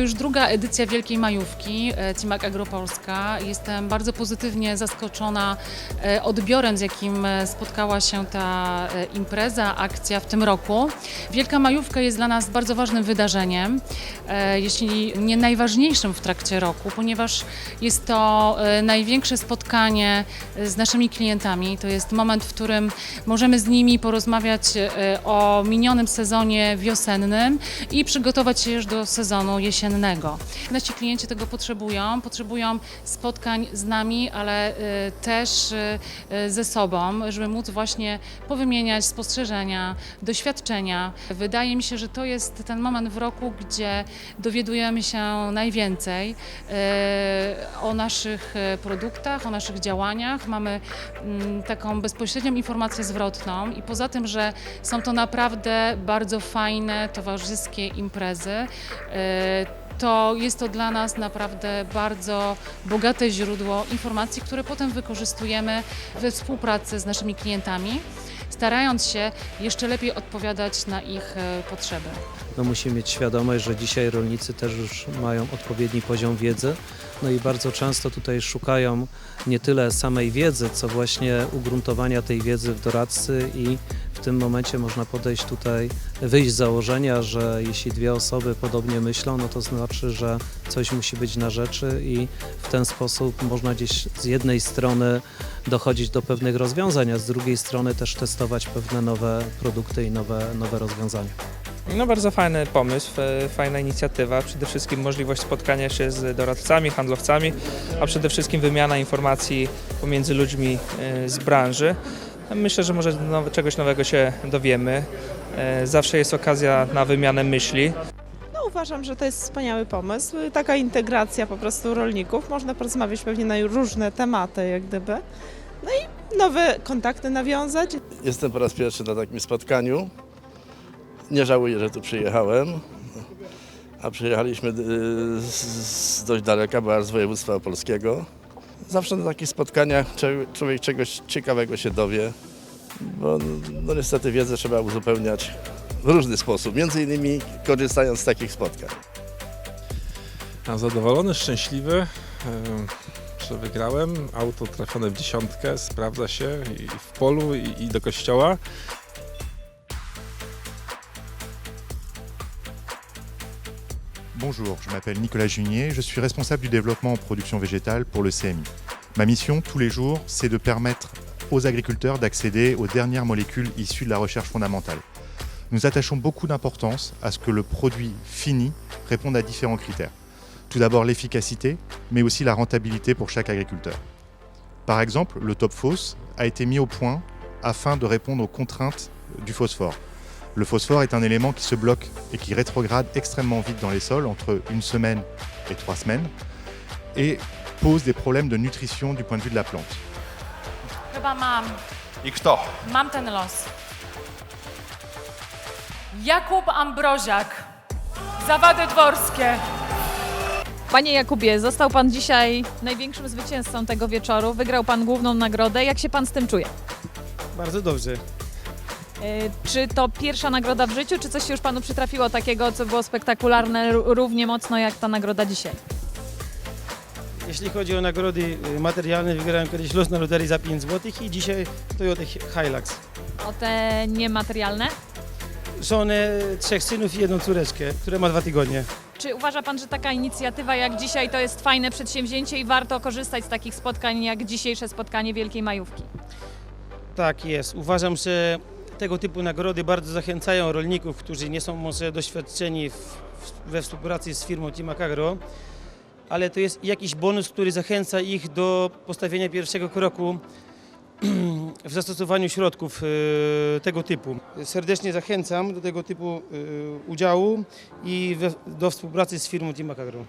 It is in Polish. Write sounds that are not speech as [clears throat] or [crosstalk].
Już druga edycja Wielkiej Majówki e, Cimak Agropolska. Jestem bardzo pozytywnie zaskoczona e, odbiorem, z jakim e, spotkała się ta impreza, akcja w tym roku. Wielka Majówka jest dla nas bardzo ważnym wydarzeniem, jeśli nie najważniejszym w trakcie roku, ponieważ jest to największe spotkanie z naszymi klientami. To jest moment, w którym możemy z nimi porozmawiać o minionym sezonie wiosennym i przygotować się już do sezonu jesiennego. Nasi klienci tego potrzebują, potrzebują spotkań z nami, ale e, też e, e, ze sobą, żeby móc właśnie powymieniać spostrzeżenia, doświadczenia. Wydaje mi się, że to jest ten moment w roku, gdzie dowiadujemy się najwięcej o naszych produktach, o naszych działaniach. Mamy mm, taką bezpośrednią informację zwrotną i poza tym, że są to naprawdę bardzo fajne, towarzyskie imprezy, to jest to dla nas naprawdę bardzo bogate źródło informacji, które potem wykorzystujemy we współpracy z naszymi klientami, starając się jeszcze lepiej odpowiadać na ich e, potrzeby. no musimy mieć świadomość, że dzisiaj rolnicy też już mają odpowiedni poziom wiedzy. No i bardzo często tutaj szukają nie tyle samej wiedzy, co właśnie ugruntowania tej wiedzy w doradcy i w tym momencie można podejść tutaj, wyjść z założenia, że jeśli dwie osoby podobnie myślą, no to znaczy, że coś musi być na rzeczy i w ten sposób można gdzieś z jednej strony dochodzić do pewnych rozwiązań, a z drugiej strony też testować pewne nowe produkty i nowe, nowe rozwiązania. No bardzo fajny pomysł, e, fajna inicjatywa. Przede wszystkim możliwość spotkania się z doradcami, handlowcami, a przede wszystkim wymiana informacji pomiędzy ludźmi e, z branży. Myślę, że może nowe, czegoś nowego się dowiemy. E, Zawsze jest okazja na wymianę myśli. No uważam, że to jest wspaniały pomysł. Taka integracja po prostu rolników. Można porozmawiać pewnie na różne tematy, jak gdyby. No i nowe kontakty nawiązać. Jestem po raz pierwszy na takim spotkaniu. Nie żałuję, że tu przyjechałem. A przyjechaliśmy y, z, z dość daleka, bo aż z województwa opolskiego. Zawsze na takich spotkaniach człowiek czegoś ciekawego się dowie, bo no, niestety wiedzę trzeba uzupełniać w różny sposób, między innymi korzystając z takich spotkań. A zadowolony, szczęśliwy, em, że wygrałem. Auto trafione w dziesiątkę, sprawdza się i w polu, i, i do kościoła. Bonjour, je m'appelle Nicolas Junier, je suis responsable du développement en production végétale pour le CMI. Ma mission tous les jours, c'est de permettre aux agriculteurs d'accéder aux dernières molécules issues de la recherche fondamentale. Nous attachons beaucoup d'importance à ce que le produit fini réponde à différents critères. Tout d'abord l'efficacité, mais aussi la rentabilité pour chaque agriculteur. Par exemple, le top a été mis au point afin de répondre aux contraintes du phosphore. Le phosphore est un élément qui se bloque et qui rétrograde extrêmement vite dans les sols, entre une semaine et trois semaines, et pose des problèmes de nutrition du point de vue de la plante. Chyba mam, I kto? mam ten los. Jakub Ambroziak, Zawady Dworskie. Panie Jakubie, został Pan dzisiaj największym zwycięzcą tego wieczoru. Wygrał Pan główną nagrodę. Jak się Pan z tym czuje? Bardzo dobrze. E, Czy to pierwsza nagroda w życiu, czy coś się już Panu przytrafiło takiego, co było spektakularne równie mocno jak ta nagroda dzisiaj? Jeśli chodzi o nagrody y, materialne, wygrałem kiedyś los na loterii za 5 zł i dzisiaj Toyota Hilux. O te niematerialne? Żonę, trzech synów i jedną córeczkę, która ma dwa tygodnie. Czy uważa Pan, że taka inicjatywa jak dzisiaj to jest fajne przedsięwzięcie i warto korzystać z takich spotkań jak dzisiejsze spotkanie Wielkiej Majówki? Tak jest. Uważam, że tego typu nagrody bardzo zachęcają rolników, którzy nie są może doświadczeni w, we współpracy z firmą Timac Agro, ale to jest jakiś bonus, który zachęca ich do postawienia pierwszego kroku [clears throat] w zastosowaniu środków e, tego typu. Serdecznie zachęcam do tego typu e, udziału i do współpracy z firmą Timac Agro.